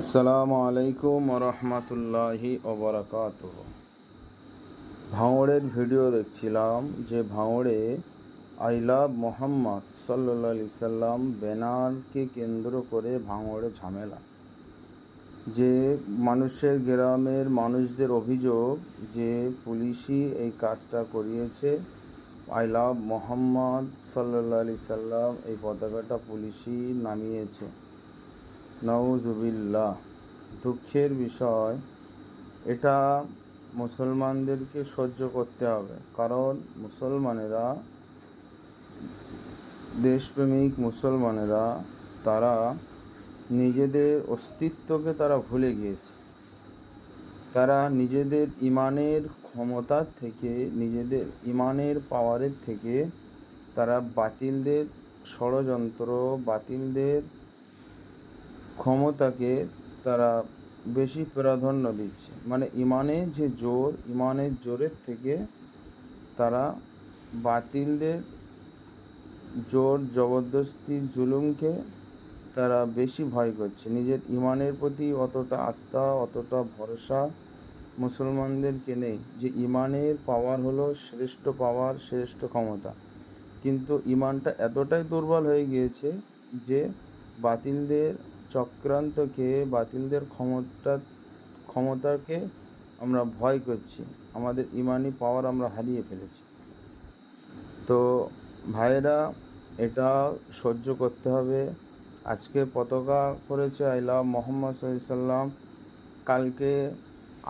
আসসালামু আলাইকুম রহমতুল্লাহি ওবরাকাত ভাঙড়ের ভিডিও দেখছিলাম যে ভাঙড়ে আই লাভ মোহাম্মদ সাল্লা সাল্লাম ব্যানারকে কেন্দ্র করে ভাঙড়ে ঝামেলা। যে মানুষের গ্রামের মানুষদের অভিযোগ যে পুলিশই এই কাজটা করিয়েছে, আই লাভ মোহাম্মদ সাল্লা সাল্লাম এই পতাকাটা পুলিশই নামিয়েছে। নওজুবিল্লাহ দুঃখের বিষয়, এটা মুসলমানদেরকে সহ্য করতে হবে। কারণ মুসলমানেরা, দেশপ্রেমিক মুসলমানেরা, তারা নিজেদের অস্তিত্বকে তারা ভুলে গিয়েছে। তারা নিজেদের ইমানের ক্ষমতার থেকে, নিজেদের ইমানের পাওয়ারের থেকে, তারা বাতিলদের ষড়যন্ত্র, বাতিলদের ক্ষমতাকে তারা বেশি প্রাধান্য দিচ্ছে। মানে ইমানের যে জোর, ইমানের জোরের থেকে তারা বাতিলদের জোর, জবরদস্তি, জুলুমকে তারা বেশি ভয় করছে। নিজের ইমানের প্রতি অতটা আস্থা, অতটা ভরসা মুসলমানদেরকে নেই যে ইমানের পাওয়ার হলো শ্রেষ্ঠ পাওয়ার, শ্রেষ্ঠ ক্ষমতা। কিন্তু ইমানটা এতটাই দুর্বল হয়ে গিয়েছে যে বাতিলদের চক্রান্তকে, বাতিলদের ক্ষমতা, ক্ষমতাকে আমরা ভয় করছি। আমাদের ইমানি পাওয়ার আমরা হারিয়ে ফেলেছি। তো ভাইয়েরা, এটা সহ্য করতে হবে। আজকে পতাকা করেছে আইলা মোহাম্মদ সাল্লাম। কালকে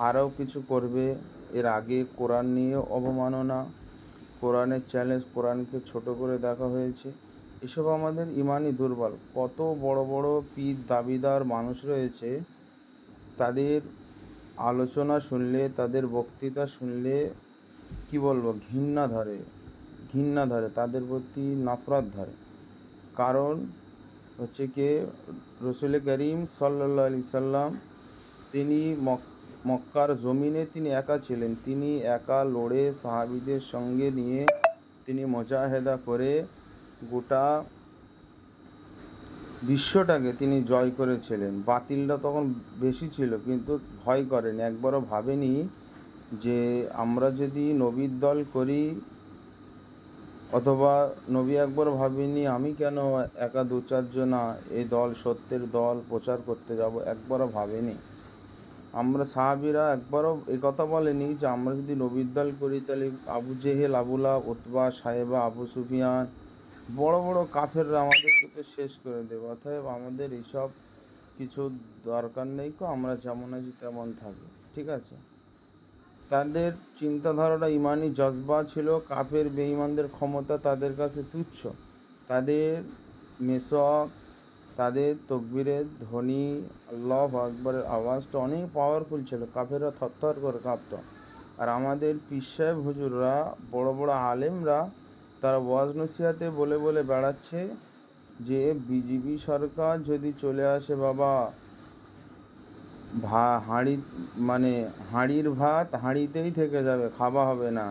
আরও কিছু করবে। এর আগে কোরআন নিয়ে অবমাননা। কোরআনের চ্যালেঞ্জ কোরআনকে ছোট করে দেখা হয়েছে। এসব আমাদের ইমানই দুর্বল। কত বড় বড় পীর দাবিদার মানুষ রয়েছে, তাদের আলোচনা শুনলে, তাদের বক্তৃতা শুনলে কি বলব, ঘৃণা ধরে ঘৃণা ধরে, তাদের প্রতি নফরত ধরে। কারণ হচ্ছে কি, রসুল করিম সাল্লা আলি সাল্লাম, তিনি মক্কার জমিনে তিনি একা ছিলেন। তিনি একা লড়ে সাহাবিদের সঙ্গে নিয়ে তিনি মোজাহেদা করে গোটা বিশ্বটাকে তিনি জয় করেছিলেন। বাতিলটা তখন বেশি ছিল, কিন্তু ভয় করেনি। একবারও ভাবেনি যে আমরা যদি নবীর দল করি, অথবা নবী একবার ভাবিনি, আমি কেন একা দু চারজনা এই দল, সত্যের দল প্রচার করতে যাব, একবারও ভাবেনি। আমরা সাহাবিরা একবারও এ কথা বলেনি যে আমরা যদি নবীর দল করি, তাহলে আবু জেহেল, আবুলা, উতবা, সাহেবা, আবু সুফিয়ান বড় বড় কাফেররা আমাদেরকে শেষ করে দেবে। অতএব আমাদের এইসব কিছু দরকার নেই কো, আমরা যেমন আছি তেমন থাকি ঠিক আছে? তাদের চিন্তাধারাটা ইমানি জজবা ছিল, কাফের বেঈমানদের ক্ষমতা তাদের কাছে তুচ্ছ। তাদের মেসক তাদের তকবিরের ধ্বনি, আল্লাহ আকবরের আওয়াজটা অনেক পাওয়ারফুল ছিল। কাফেররা থরথর করে কাঁপত। আর আমাদের সাহেব হুজুররা, বড় বড় আলেমরা তারা ওয়াজ নসিহাতে বলে বলে বেড়াচ্ছে যে বিজেপি সরকার যদি চলে আসে বাবা, ভা, হাঁড়ি মানে হাঁড়ির ভাত হাঁড়িতেই থেকে যাবে, খাওয়া হবে না।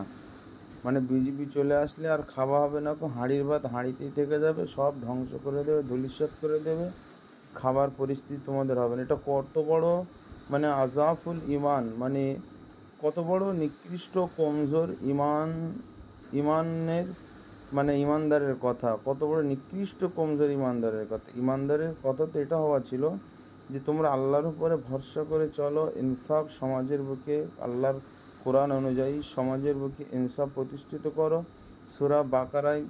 মানে বিজেপি চলে আসলে আর খাওয়া হবে না তো হাঁড়ির ভাত হাঁড়িতেই থেকে যাবে, সব ধ্বংস করে দেবে ধুলিসাত করে দেবে, খাবার পরিস্থিতি তোমাদের হবে না। এটা কত বড় মানে আজাফুল ইমান মানে কত বড় নিকৃষ্ট কমজোর ইমান ইমানের মানে ইমানদারের কথা, কত বড় নিকৃষ্ট কমজোর ইমানদারের কথা। ইমানদারের কথা তো এটা হওয়া ছিল যে, তোমরা আল্লাহর উপরে ভরসা করে চলো, ইনসাফ সমাজের বুকে, আল্লাহর কোরআন অনুযায়ী সমাজের বুকে ইনসাফ প্রতিষ্ঠিত করো। সুরা বাকারাই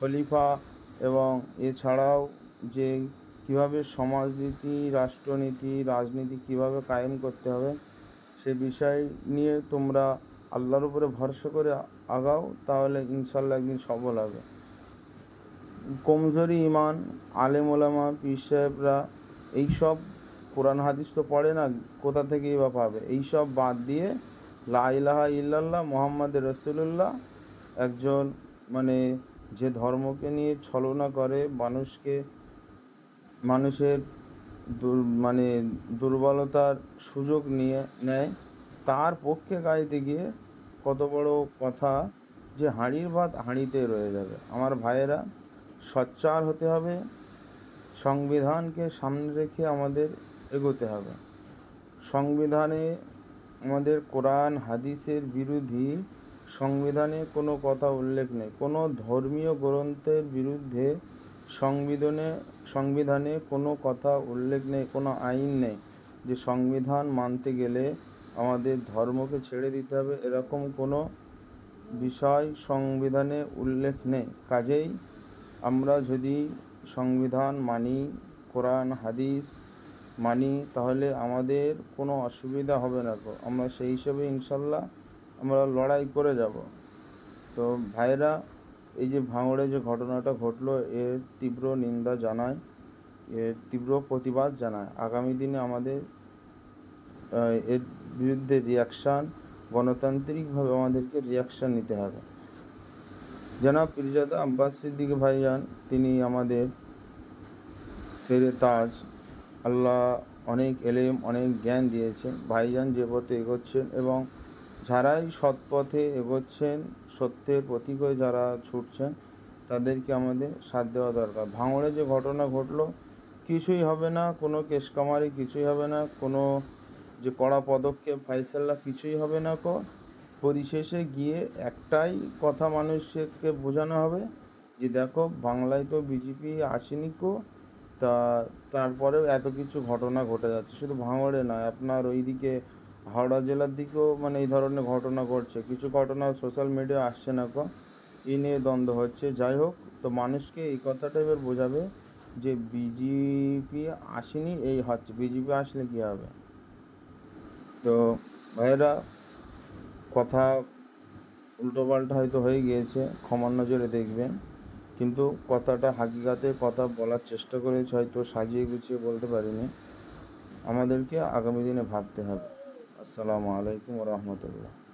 খলিফা এবং এছাড়াও যে, কীভাবে সমাজনীতি, রাষ্ট্রনীতি, রাজনীতি কীভাবে কায়েম করতে হবে, সে বিষয় নিয়ে তোমরা আল্লাহর উপরে ভরসা করে আগাও, তাহলে ইনশাল্লাহ একদিন সফল হবে। কমজোরি ইমান আলেম ওলামা, পীর সাহেবরা, এইসব কোরআন হাদিস তো পড়ে না, কোথা থেকেই বা পাবে? এইসব বাদ দিয়ে লা ইলাহা ইল্লাল্লাহ মোহাম্মদ রসুল্লাহ একজন মানে যে ধর্মকে নিয়ে ছলনা করে, মানুষকে, মানুষের দুর মানে দুর্বলতার সুযোগ নিয়ে নেয়, তার পক্ষে গাইতে গিয়ে কত বড় কথা যে হাঁড়ির ভাত হাঁড়িতে রয়ে যাবে। আমার ভাইয়েরা, সচ্চার হতে হবে, সংবিধানকে সামনে রেখে আমাদের এগোতে হবে। সংবিধানে আমাদের কোরআন, হাদিসের বিরোধী সংবিধানে কোনো কথা উল্লেখ নেই। কোনো ধর্মীয় গ্রন্থের বিরুদ্ধে সংবিধানে সংবিধানে কোনো কথা উল্লেখ নেই, কোনো আইন নেই যে সংবিধান মানতে গেলে আমাদের ধর্মকে ছেড়ে দিতে হবে, এরকম কোনো বিষয় সংবিধানে উল্লেখ নেই। কাজেই আমরা যদি সংবিধান মানি, কোরআন, হাদিস মানি, তাহলে আমাদের কোনো অসুবিধা হবে না তো আমরা সেই হিসেবে ইনশাল্লাহ আমরা লড়াই করে যাব। তো ভাইরা এই যে ভাঙড়ে যে ঘটনাটা ঘটলো, এর তীব্র নিন্দা জানায় এর তীব্র প্রতিবাদ জানায় আগামী দিনে আমাদের এর বিরুদ্ধে রিয়াকশান গণতান্ত্রিকভাবে আমাদেরকে রিয়াকশান নিতে হবে। জনাব পিরজাদা আব্বাস সিদ্দিক ভাইজান, তিনি আমাদের সেরে তাজ, আল্লাহ অনেক এলেম, অনেক জ্ঞান দিয়েছেন। ভাইজান যে পথে এগোচ্ছেন এবং যারাই সৎ পথে এগোচ্ছেন, সত্যের প্রতীক হয়ে যারা ছুটছেন, তাদেরকে আমাদের সাথ দেওয়া দরকার। ভাঙড়ে যে ঘটনা ঘটলো, কিছুই হবে না, কোনো কেশকামারি কিছুই হবে না, কোনো যে কড়া পদক্ষেপ ফাইসাল্লা কিছুই হবে না কো। পরিশেষে গিয়ে একটাই কথা মানুষকে বোঝানো হবে যে দেখো, বাংলায় তো বিজেপি আসেনি কো, তা তারপরেও এত কিছু ঘটনা ঘটে যাচ্ছে। শুধু ভাঙড়ে নয়, আপনার ওইদিকে হাওড়া জেলার দিকেও মানে এই ধরনের ঘটনা ঘটছে। কিছু ঘটনা সোশ্যাল মিডিয়া আসছে না কো এই নিয়ে দ্বন্দ্ব হচ্ছে। যাই হোক, তো মানুষকে এই কথাটা এবার বোঝাবে যে বিজেপি আসেনি, এই হচ্ছে। বিজেপি আসলে কী হবে? তো ভাইয়েরা, কথা উল্টোপাল্টা হয়তো হয়ে গিয়েছে ক্ষমার নজরে দেখবেন। কিন্তু কথাটা হাকিকাতে কথা বলার চেষ্টা করেছে হয়তো সাজিয়ে গুছিয়ে বলতে পারিনি। আমাদেরকে আগামী দিনে ভাবতে হবে। আসসালামু আলাইকুম রহমতুল্লাহ।